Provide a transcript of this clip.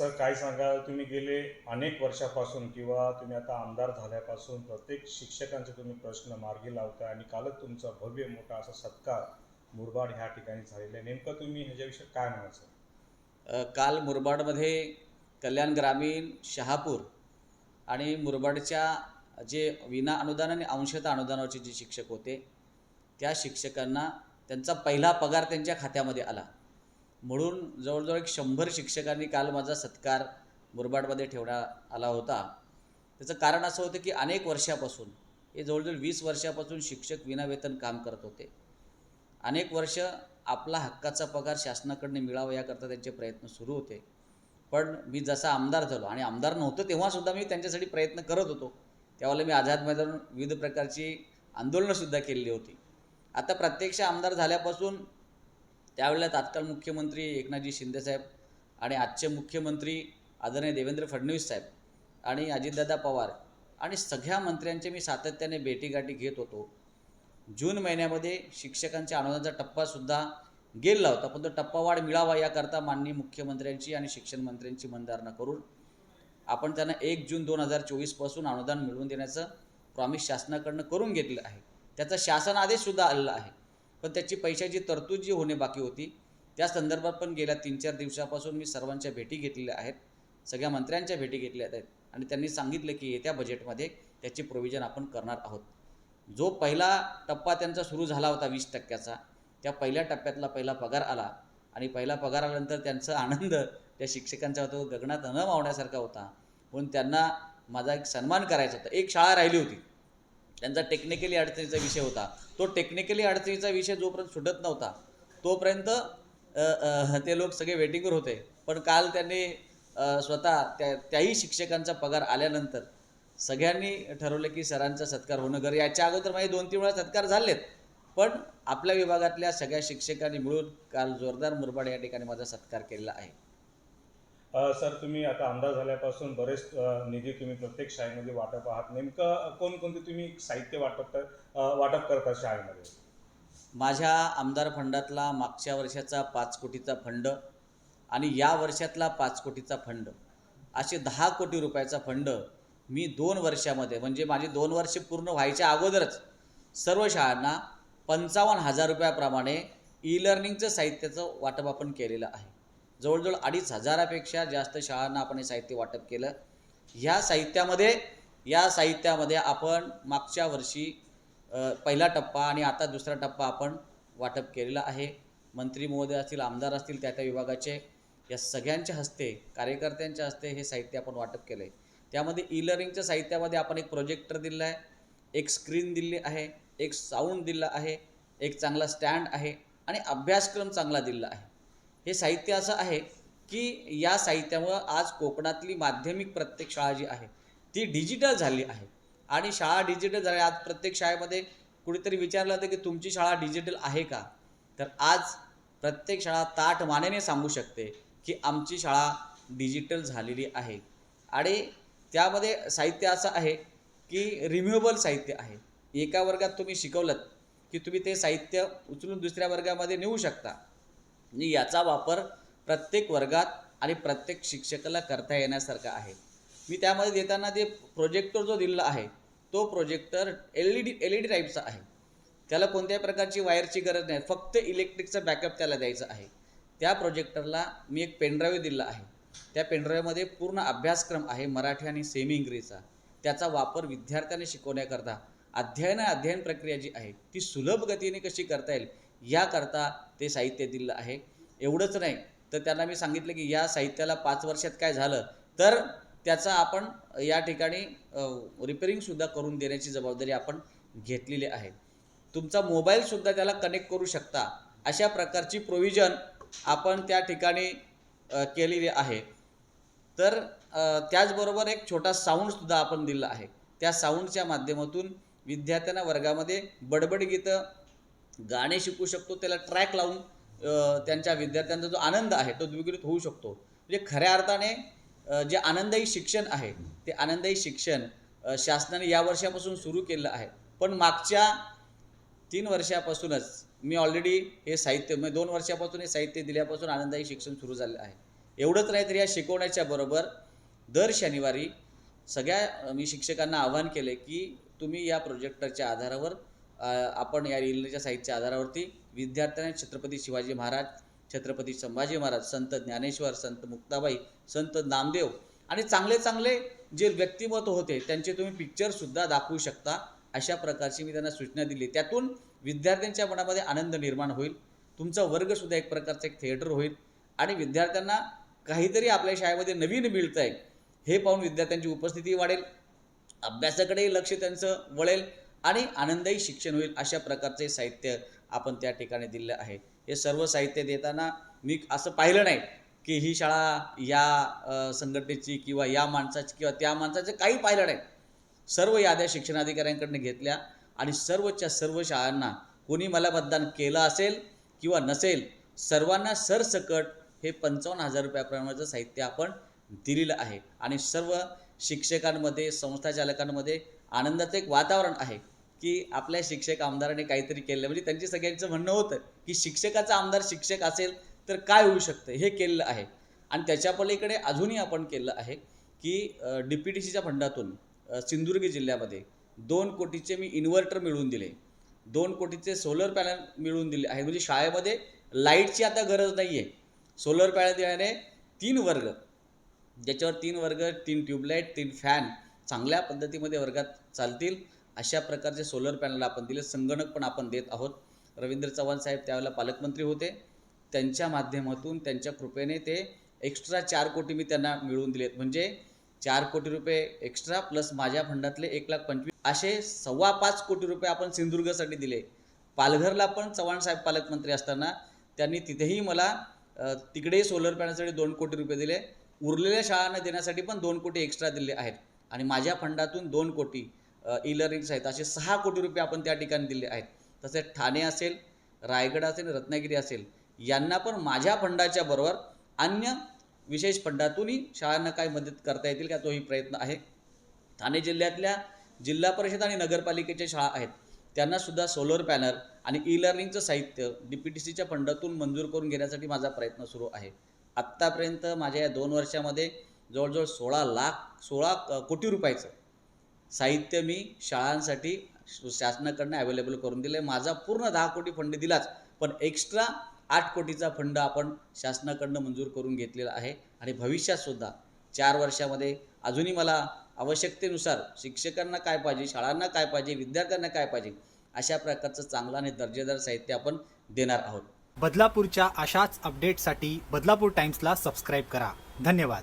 Sir काय सांगाल तुम्ही गेले अनेक वर्षापासून किंवा तुम्ही आता आमदार झाल्यापासून प्रत्येक शिक्षकांचे तुम्ही प्रश्न मार्गी लावता आणि कालच तुमचा भव्य मोठा असा सत्कार मुरबाड ह्या ठिकाणी झालेला आहे. नेमकं तुम्ही ह्याच्याविषयी काय म्हणायचं? काल मुरबाडमध्ये कल्याण ग्रामीण शहापूर आणि मुरबाडच्या जे विना अनुदान आणि अंशता अनुदानावरचे जे शिक्षक होते त्या शिक्षकांना त्यांचा पहिला पगार त्यांच्या खात्यामध्ये आला. म्हणून जवळजवळ एक शंभर शिक्षकांनी काल माझा सत्कार मुरबाडमध्ये ठेवण्यात आला होता. त्याचं कारण असं होतं की अनेक वर्षापासून हे जवळजवळ वीस वर्षापासून शिक्षक विनावेतन काम करत होते. अनेक वर्ष आपला हक्काचा पगार शासनाकडनं मिळावा याकरता त्यांचे प्रयत्न सुरू होते. पण मी जसा आमदार झालो आणि आमदार नव्हतो तेव्हासुद्धा मी त्यांच्यासाठी प्रयत्न करत होतो. त्यावेळेला मी आझाद मैदान विविध प्रकारची आंदोलनंसुद्धा केलेली होती. आता प्रत्यक्ष आमदार झाल्यापासून त्यावेळेला तात्काळ मुख्यमंत्री एकनाथजी शिंदेसाहेब आणि आजचे मुख्यमंत्री आदरणीय देवेंद्र फडणवीस साहेब आणि अजितदादा पवार आणि सगळ्या मंत्र्यांचे मी सातत्याने भेटीगाठी घेत होतो. जून महिन्यामध्ये शिक्षकांच्या अनुदानाचा टप्पासुद्धा गेलेला होता पण तो टप्पावाढ मिळावा याकरता माननीय मुख्यमंत्र्यांची आणि शिक्षण मंत्र्यांची मंदारणा करून आपण त्यांना एक जून दोन हजार चोवीसपासून अनुदान मिळवून देण्याचं प्रॉमिस शासनाकडनं करून घेतलं आहे. त्याचा शासन आदेशसुद्धा आलेला आहे. पण त्याची पैशाची तरतूद जी होणे बाकी होती त्या संदर्भात पण गेल्या तीन चार दिवसापासून मी सर्वांच्या भेटी घेतलेल्या आहेत. सगळ्या मंत्र्यांच्या भेटी घेतल्या आहेत आणि त्यांनी सांगितलं की येत्या बजेटमध्ये त्याची प्रोव्हिजन आपण करणार आहोत. जो पहिला टप्पा त्यांचा सुरू झाला होता वीस टक्क्याचा त्या पहिल्या टप्प्यातला पहिला पगार आला आणि पहिला पगार आल्यानंतर त्यांचा आनंद त्या शिक्षकांचा होता गगनात न मावण्यासारखा होता. म्हणून त्यांना माझा एक सन्मान करायचा होता. एक शाळा राहिली होती. त्यांचा टेक्निकली अडचणीचा विषय होता. तो टेक्निकली अडचणीचा विषय जोपर्यंत सुटत नव्हता तोपर्यंत ते लोक सगळे वेटिंगवर होते. पण काल त्यांनी स्वतः त्या त्याही शिक्षकांचा पगार आल्यानंतर सगळ्यांनी ठरवलं की सरांचा सत्कार होणं गरज. याच्या अगोदर माझे दोन तीन वेळा सत्कार झालेत. पण आपल्या विभागातल्या सगळ्या शिक्षकांनी मिळून काल जोरदार मुरबाड या ठिकाणी माझा सत्कार केलेला आहे. सर तुम्ही आता आमदार झाल्यापासून बरेच निधी तुम्ही प्रत्येक शाळेमध्ये वाटप आहात. नेमकं कोणकोणते तुम्ही साहित्य वाटप कर- वाटप करता शाळेमध्ये? माझ्या आमदार फंडातला मागच्या वर्षाचा पाच कोटीचा फंड आणि या वर्षातला पाच कोटीचा फंड. असे दहा कोटी रुपयाचा फंड मी दोन वर्षामध्ये म्हणजे माझे दोन वर्ष पूर्ण व्हायच्या अगोदरच सर्व शाळांना पंचावन्न हजार रुपयाप्रमाणे ई लर्निंगचं साहित्याचं वाटप आपण केलेलं आहे. जवळजवळ अडीच हजारापेक्षा जास्त शाळांना आपण हे साहित्य वाटप केलं. ह्या साहित्यामध्ये या साहित्यामध्ये आपण मागच्या वर्षी पहिला टप्पा आणि आता दुसरा टप्पा आपण वाटप केलेला आहे. मंत्री महोदय असतील आमदार असतील त्या त्या विभागाचे या सगळ्यांच्या हस्ते कार्यकर्त्यांच्या हस्ते हे साहित्य आपण वाटप केलं आहे त्यामध्ये ई लर्निंगच्या साहित्यामध्ये आपण एक प्रोजेक्टर दिलं आहे एक स्क्रीन दिली आहे एक साऊंड दिला आहे एक चांगला स्टँड आहे आणि अभ्यासक्रम चांगला दिला आहे. हे साहित्य असं आहे की या साहित्यामुळं आज कोकणातली माध्यमिक प्रत्येक शाळा जी आहे ती डिजिटल झाली आहे. आणि शाळा डिजिटल झाली आज प्रत्येक शाळेमध्ये कुणीतरी विचारलं होतं की तुमची शाळा डिजिटल आहे का? तर आज प्रत्येक शाळा ताठ मानेने सांगू शकते की आमची शाळा डिजिटल झालेली आहे. आणि त्यामध्ये साहित्य असं आहे की रिम्युएबल साहित्य आहे. एका वर्गात तुम्ही शिकवलं की तुम्ही ते साहित्य उचलून दुसऱ्या वर्गामध्ये नेऊ शकता. आणि याचा वापर प्रत्येक वर्गात आणि प्रत्येक शिक्षकाला करता येण्यासारखा आहे. मी त्यामध्ये देताना ते प्रोजेक्टर जो दिलेला आहे तो projector L E D L E D टाईपचा आहे. त्याला कोणत्याही प्रकारची वायरची गरज नाही फक्त इलेक्ट्रिकचा बॅकअप त्याला द्यायचा आहे. त्या प्रोजेक्टरला मी एक पेनड्राईव्ह दिला आहे. त्या पेनड्राईव्हमध्ये पूर्ण अभ्यासक्रम आहे मराठी आणि सेमी इंग्रजीचा. त्याचा वापर विद्यार्थ्यांनी शिकवण्याकरता अध्ययन अध्ययन प्रक्रिया जी आहे ती सुलभ गतीने कशी करता येईल याकरता ते साहित्य दिलं आहे. एवढंच नाही तर त्यांना मी सांगितलं की या साहित्याला पाच वर्षात काय झालं तर त्याचा आपण या ठिकाणी रिपेरिंगसुद्धा करून देण्याची जबाबदारी आपण घेतलेली आहे. तुमचा मोबाईलसुद्धा त्याला कनेक्ट करू शकता. अशा प्रकारची प्रोव्हिजन आपण त्या ठिकाणी केलेली आहे. तर त्याचबरोबर एक छोटा साऊंडसुद्धा आपण दिला आहे. त्या साऊंडच्या माध्यमातून विद्यार्थ्यांना वर्गामध्ये बडबड गीतं गाणे शिकू शकतो त्याला ट्रॅक लावून त्यांच्या विद्यार्थ्यांचा जो आनंद आहे तो द्विगुणित होऊ शकतो. म्हणजे खऱ्या अर्थाने जे आनंददायी शिक्षण आहे ते आनंददायी शिक्षण शासनाने या वर्षापासून सुरू केलं आहे. पण मागच्या तीन वर्षापासूनच मी ऑलरेडी हे साहित्य म्हणजे दोन वर्षापासून हे साहित्य दिल्यापासून आनंददायी शिक्षण सुरू झालेलं आहे. एवढंच नाही तर या शिकवण्याच्या बरोबर दर शनिवारी सगळ्या मी शिक्षकांना आवाहन केले की तुम्ही या प्रोजेक्टरच्या आधारावर आपण या रिलच्या साहित्याच्या आधारावरती विद्यार्थ्यांना छत्रपती शिवाजी महाराज छत्रपती संभाजी महाराज संत ज्ञानेश्वर संत मुक्ताबाई संत नामदेव आणि चांगले चांगले जे व्यक्तिमत्व होते त्यांचे तुम्ही पिक्चरसुद्धा दाखवू शकता. अशा प्रकारची मी त्यांना सूचना दिली. त्यातून विद्यार्थ्यांच्या मनामध्ये आनंद निर्माण होईल. तुमचा वर्गसुद्धा एक प्रकारचं एक थिएटर होईल आणि विद्यार्थ्यांना काहीतरी आपल्या शाळेमध्ये नवीन मिळतं आहे हे पाहून विद्यार्थ्यांची उपस्थिती वाढेल. अभ्यासाकडेही लक्ष त्यांचं वळेल. आणि आनंददायी शिक्षण होईल अशा प्रकारचे साहित्य आपण त्या ठिकाणी दिलं आहे. हे सर्व साहित्य देताना मी असं पाहिलं नाही की ही शाळा या संघटनेची किंवा या माणसाची किंवा त्या माणसाचं काही पाहिलं नाही. सर्व याद्या शिक्षणाधिकाऱ्यांकडनं घेतल्या आणि सर्वच्या सर्व शाळांना कोणी मला मतदान केलं असेल किंवा नसेल सर्वांना सरसकट हे पंचावन्न हजार रुपयाप्रमाणेचं साहित्य आपण दिलेलं आहे. आणि सर्व शिक्षकांमध्ये संस्थाचालकांमध्ये आनंदाचं एक वातावरण आहे की आपल्या शिक्षक आमदाराने काहीतरी केलं. म्हणजे त्यांची सगळ्यांचं म्हणणं होतं की शिक्षकाचा आमदार शिक्षक असेल तर काय होऊ शकतं? हे केलेलं आहे. आणि त्याच्या पलीकडे अजूनही आपण केलं आहे की डी पी टी सीच्या फंडातून सिंधुदुर्ग जिल्ह्यामध्ये दोन कोटीचे मी इन्व्हर्टर मिळवून दिले. दोन कोटीचे सोलर पॅनल मिळवून दिले आहे म्हणजे शाळेमध्ये लाईटची आता गरज नाही आहे सोलर पॅनल दिल्याने तीन वर्ग ज्याच्यावर तीन वर्ग तीन ट्यूबलाईट तीन फॅन चांगल्या पद्धतीमध्ये वर्गात चालतील. अशा प्रकारचे सोलर पॅनल आपण दिले. संगणक पण आपण देत आहोत. रवींद्र चव्हाण साहेब त्यावेळेला पालकमंत्री होते. त्यांच्या माध्यमातून त्यांच्या कृपेने ते एक्स्ट्रा चार कोटी मी त्यांना मिळवून दिलेत. म्हणजे चार कोटी रुपये एक्स्ट्रा प्लस माझ्या फंडातले एक लाख पंचवीस असे सव्वा पाच कोटी रुपये आपण सिंधुदुर्गसाठी दिले. पालघरला पण चव्हाण साहेब पालकमंत्री असताना त्यांनी तिथेही मला तिकडेही सोलर पॅनलसाठी दोन कोटी रुपये दिले. उरलेल्या शाळांना देण्यासाठी पण दोन कोटी एक्स्ट्रा दिले आहेत. आणि माझ्या फंडातून दोन कोटी ई लर्निंग्स आहेत असे सहा कोटी रुपये आपण त्या ठिकाणी दिले आहेत. तसेच ठाणे असेल रायगड असेल रत्नागिरी असेल यांना पण माझ्या फंडाच्या बरोबर अन्य विशेष फंडातूनही शाळांना काय मदत करता येतील का तोही प्रयत्न आहे. ठाणे जिल्ह्यातल्या जिल्हा परिषद आणि नगरपालिकेच्या शाळा आहेत. त्यांना सुद्धा सोलर पॅनल आणि ई लर्निंगचं साहित्य डी पी टी सीच्या फंडातून मंजूर करून घेण्यासाठी माझा प्रयत्न सुरू आहे. आत्तापर्यंत माझ्या या दोन वर्षामध्ये जवळजवळ सोळा लाख सोळा क- कोटी रुपयाचं साहित्य मी शाळांसाठी शासनाकडनं अवेलेबल करून दिलं आहे माझा पूर्ण दहा कोटी फंड दिलाच पण एक्स्ट्रा आठ कोटीचा फंड आपण शासनाकडनं मंजूर करून घेतलेला आहे. आणि भविष्यातसुद्धा चार वर्षामध्ये अजूनही मला आवश्यकतेनुसार शिक्षकांना काय पाहिजे शाळांना काय पाहिजे विद्यार्थ्यांना काय पाहिजे अशा प्रकारचं चांगलं आणि दर्जेदार साहित्य आपण देणार आहोत. बदलापूरच्या अशाच अपडेटसाठी बदलापूर टाइम्सला सबस्क्राईब करा. धन्यवाद.